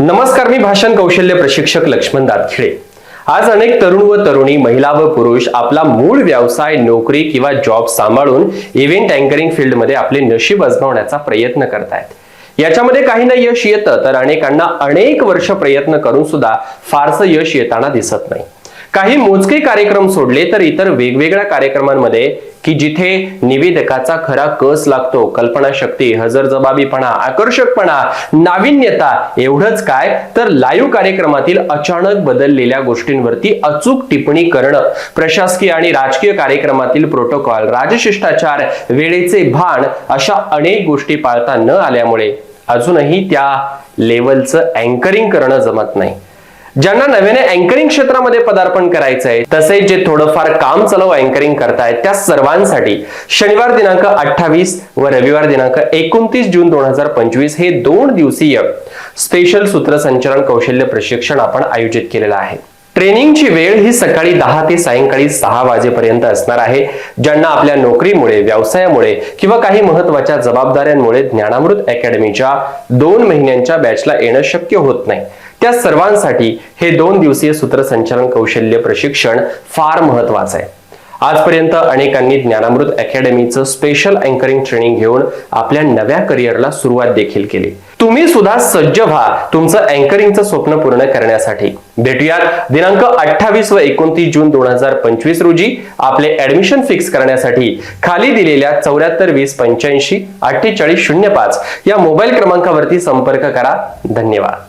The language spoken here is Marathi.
नमस्कार मी भाषण कौशल्य प्रशिक्षक लक्ष्मण दातखिळे. आज अनेक तरुण व तरुणी महिला व पुरुष आपला मूळ व्यवसाय नोकरी किंवा जॉब सांभाळून इव्हेंट अँकरिंग फील्डमध्ये आपले नशीब अजमावण्याचा प्रयत्न करतायत. याच्यामध्ये काही ना यश येतं तर अनेकांना अनेक वर्ष प्रयत्न करून सुद्धा फारसं यश येताना दिसत नाही. काही मोजके कार्यक्रम सोडले तर इतर वेगवेगळ्या कार्यक्रमांमध्ये की जिथे निवेदकाचा खरा कस लागतो कल्पनाशक्ती हजरजबाबीपणा आकर्षकपणा नाविन्यता एवढंच काय? तर लाईव्ह कार्यक्रमातील अचानक बदललेल्या गोष्टींवरती अचूक टिप्पणी करणं. प्रशासकीय आणि राजकीय कार्यक्रमातील प्रोटोकॉल राजशिष्टाचार वेळेचे भान अशा अनेक गोष्टी पाळता न आल्यामुळे अजूनही त्या लेवलचं अँकरिंग करणं जमत नाही. ज्यांना नव्याने अँकरिंग क्षेत्रामध्ये पदार्पण करायचं आहे तसेच जे थोडंफार काम चालव अँकरिंग करतायत त्या सर्वांसाठी शनिवार दिनांक अठ्ठावीस व रविवार दिनांक एकोणतीस जून दोन हजार पंचवीस हे दोन दिवसीय स्पेशल सूत्रसंचालन कौशल्य प्रशिक्षण आपण आयोजित केलेलं आहे. ट्रेनिंगची वेळ ही सकाळी दहा ते सायंकाळी सहा वाजेपर्यंत असणार आहे ज्यांना आपल्या नोकरीमुळे व्यवसायामुळे किंवा काही महत्त्वाच्या जबाबदाऱ्यांमुळे ज्ञानामृत अकॅडमीच्या दोन महिन्यांच्या बॅचला येणं शक्य होत नाही. त्या सर्वांसाठी हे दोन दिवसीय सूत्रसंचालन कौशल्य प्रशिक्षण फार महत्वाचं आहे. आजपर्यंत अनेकांनी ज्ञानामृत अकॅडमीचं स्पेशल अँकरिंग ट्रेनिंग घेऊन आपल्या नव्या करिअरला सुरुवात देखील केली. तुम्ही सुद्धा सज्ज व्हा तुमचं अँकरिंगचं स्वप्न पूर्ण करण्यासाठी. भेटूयात दिनांक अठ्ठावीस व एकोणतीस जून दोन हजार पंचवीस रोजी आपले ऍडमिशन फिक्स करण्यासाठी खाली दिलेल्या चौऱ्याहत्तर वीस पंच्याऐंशी अठ्ठेचाळीस शून्य पाच या मोबाईल क्रमांकावरती संपर्क करा. धन्यवाद.